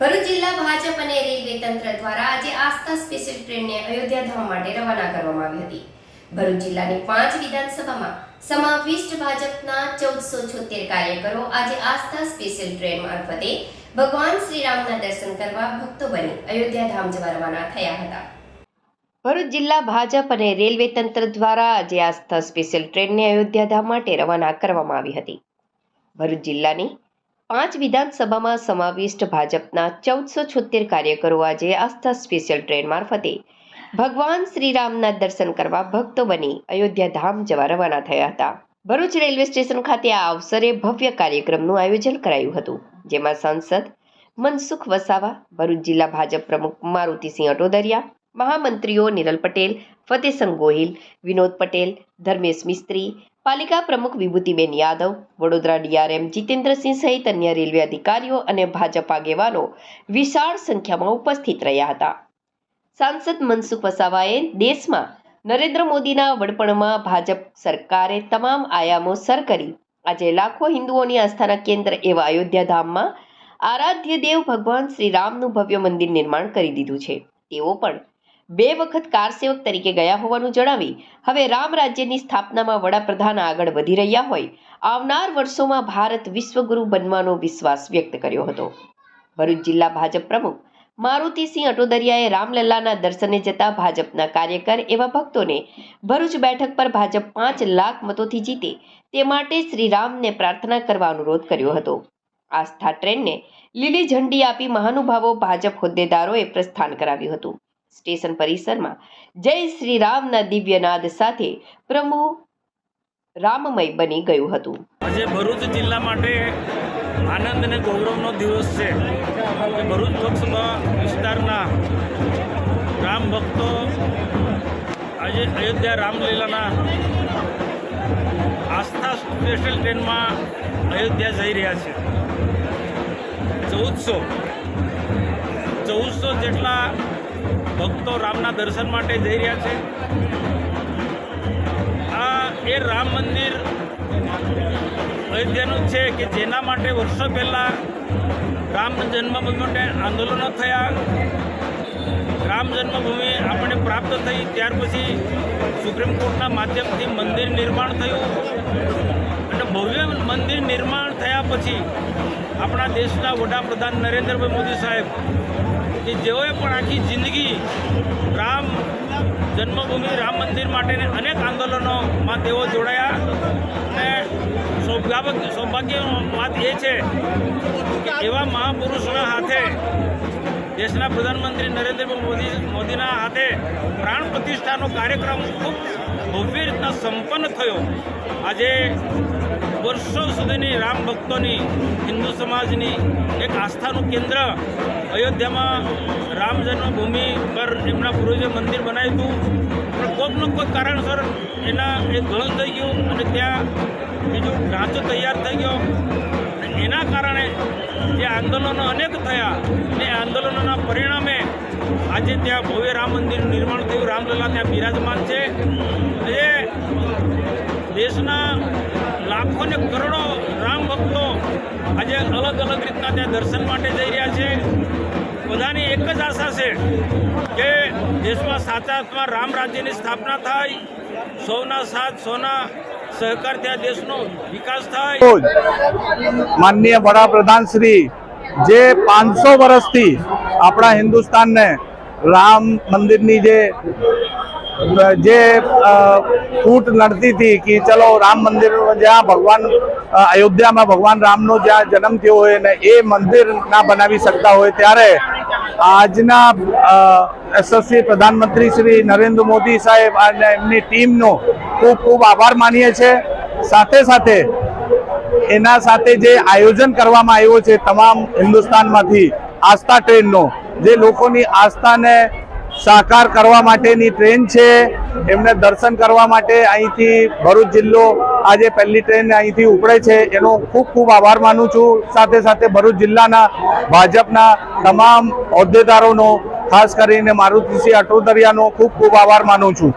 ભરૂચ જિલ્લા ભાજપ અને રેલવે તંત્ર દ્વારા આજે આસ્થા સ્પેશિયલ ટ્રેનને અયોધ્યા ધામ માટે રવાના કરવામાં આવી હતી. ભરૂચ જિલ્લાની પાંચ વિધાનસભામાં સમાવિષ્ટ ભાજપના ચૌદસો છોતેર કાર્યકરો આજે આસ્થા સ્પેશિયલ ટ્રેન મારફતે ભગવાન શ્રીરામના દર્શન કરવા ભક્તો બની અયોધ્યા ધામ જવા રવાના થયા હતા. ભરૂચ જિલ્લા ભાજપ અને રેલવે તંત્ર દ્વારા આજે આસ્થા સ્પેશિયલ ટ્રેનને અયોધ્યા ધામ માટે રવાના કરવામાં આવી હતી. ભરૂચ જિલ્લાની પાંચ વિધાનસભામાં સમાવિષ્ટ ભાજપના ચૌદસો છોતેર કાર્યકરો આજે આસ્થા સ્પેશિયલ ટ્રેન મારફતે ભગવાન શ્રીરામના દર્શન કરવા ભક્તો બની અયોધ્યા ધામ જવા રવાના થયા હતા. ભરૂચ રેલવે સ્ટેશન ખાતે આ અવસરે ભવ્ય કાર્યક્રમનું આયોજન કરાયું હતું, જેમાં સાંસદ મનસુખ વસાવા, ભરૂચ જિલ્લા ભાજપ પ્રમુખ મારુતિસિંહ અટોદરિયા, મહામંત્રીઓ નિરલ પટેલ ફતેસંગ ગોહિલ, વિનોદ પટેલ, ધર્મેશ મિસ્ત્રી પાલિકા પ્રમુખ વિભૂતિબેન યાદવ, વડોદરા ડીઆરએમ જીતેન્દ્રસિંહ સહિત અન્ય રેલવે અધિકારીઓ અને ભાજપ આગેવાનો વિશાળ સંખ્યામાં ઉપસ્થિત રહ્યા હતા. સાંસદ મનસુખ વસાવાએ દેશમાં નરેન્દ્ર મોદીના વડપણમાં ભાજપ સરકારે તમામ આયામો સર કરી. આજે લાખો હિન્દુઓની આસ્થાના કેન્દ્ર એવા અયોધ્યા ધામમાં આરાધ્ય દેવ ભગવાન શ્રી રામનું ભવ્ય મંદિર નિર્માણ કરી દીધું છે. તેઓ પણ બે વખત કારસેવક તરીકે ગયા હોવાનું જણાવી, હવે રામ રાજ્યની સ્થાપનામાં વડાપ્રધાન આગળ વધી રહ્યા હોય, આવનાર વર્ષોમાં ભારત વિશ્વગુરુ બનવાનો વિશ્વાસ વ્યક્ત કર્યો હતો. ભરૂચ જિલ્લા ભાજપ પ્રમુખ મારુતિસિંહ અટોદરિયાએ રામલલ્લાના દર્શને જતા ભાજપના કાર્યકર એવા ભક્તોને ભરૂચ બેઠક પર ભાજપ પાંચ લાખ મતોથી જીતે તે માટે શ્રી રામને પ્રાર્થના કરવા અનુરોધ કર્યો હતો. આસ્થા ટ્રેનને લીલી ઝંડી આપી મહાનુભાવો ભાજપ હોદ્દેદારોએ પ્રસ્થાન કરાવ્યું હતું. સ્ટેશન પરિસરમાં જય શ્રી રામના દિવ્ય નાદ સાથે પ્રભુ રામમય બની ગયું હતું. આજે ભરૂચ જિલ્લા માટે આનંદ અને ગૌરવનો દિવસ છે. ભરૂચ લોકસભા વિસ્તારના રામ ભક્તો આજે અયોધ્યા રામલીલાના આસ્થા સ્પેશિયલ ટ્રેનમાં અયોધ્યા જઈ રહ્યા છે. ચૌદસો ચૌદસો જેટલા ભક્તો રામના દર્શન માટે જઈ રહ્યા છે. આ એ રામ મંદિર અયોધ્યાનું છે કે જેના માટે વર્ષો પહેલાં રામ જન્મભૂમિ માટે આંદોલનો થયા. રામ જન્મભૂમિ આપણે પ્રાપ્ત થઈ, ત્યાર પછી સુપ્રીમ કોર્ટના માધ્યમથી મંદિર નિર્માણ થયું. અને ભવ્ય મંદિર નિર્માણ થયા પછી આપણા દેશના વડાપ્રધાન નરેન્દ્રભાઈ મોદી સાહેબ કે જેઓએ પણ આખી જિંદગી રામ જન્મભૂમિ, રામ મંદિર માટેને અનેક આંદોલનોમાં તેઓ જોડાયા. અને સૌભાગ્ય, સૌભાગ્યની વાત એ છે કે એવા મહાપુરુષોના હાથે દેશના પ્રધાનમંત્રી નરેન્દ્રભાઈ મોદી, મોદીના હાથે પ્રાણ પ્રતિષ્ઠાનો કાર્યક્રમ ખૂબ ભવ્ય રીતના સંપન્ન થયો. આજે વર્ષો સુધીની રામ ભક્તોની હિન્દુ સમાજની એક આસ્થાનું કેન્દ્ર અયોધ્યામાં રામ જન્મભૂમિ પર એમના પૂર્વજે મંદિર બનાવ્યું હતું. પણ કોઈકનું કોઈ કારણસર એના એ ધ્વંસ થઈ ગયું અને ત્યાં બીજું ઢાંચો તૈયાર થઈ ગયો. એના કારણે જે આંદોલનો અનેક થયા એ આંદોલનોના પરિણામે આજે ત્યાં ભવ્ય રામ મંદિરનું નિર્માણ થયું. રામલલા ત્યાં બિરાજમાન છે. એ દેશના લાખો ને કરોડો રામ ભક્તો આજે અલગ અલગ રીતના ત્યાં દર્શન માટે જઈ રહ્યા છે. બધાની એક જ આશા છે કે દેશમાં સાચા રામ રાજ્યની સ્થાપના થાય, સૌના સાથ, સૌના સહકાર ત્યાં દેશનો વિકાસ થાય. માનનીય વડાપ્રધાન શ્રી, જે પાંચસો વર્ષથી આપણા હિન્દુસ્તાનને રામ મંદિરની જે જે ફૂટ લડતી હતી કે ચલો રામ મંદિર જ્યાં ભગવાન અયોધ્યામાં ભગવાન રામનો જ્યાં જન્મ થયો હોય ને એ મંદિર ના બનાવી શકતા હોય ત્યારે આજના યશસ્વી પ્રધાનમંત્રી શ્રી નરેન્દ્ર મોદી સાહેબ અને એમની ટીમનો ખૂબ ખૂબ આભાર માનીએ છીએ. સાથે સાથે એના સાથે જે આયોજન કરવામાં આવ્યો છે તમામ હિન્દુસ્તાનમાંથી આસ્થા ટ્રેનનો જે લોકોની આસ્થાને સાકાર કરવા માટેની ટ્રેન છે, એમને દર્શન કરવા માટે અહીંથી ભરૂચ જિલ્લો આજે પહેલી ટ્રેન અહીંથી ઉપડે છે. એનો ખૂબ ખૂબ આભાર માનું છું. સાથે સાથે ભરૂચ જિલ્લાના ભાજપના તમામ હોદ્દેદારોનો, ખાસ કરીને મારુતિસિંહ અટોદરિયાનો ખૂબ ખૂબ આભાર માનું છું.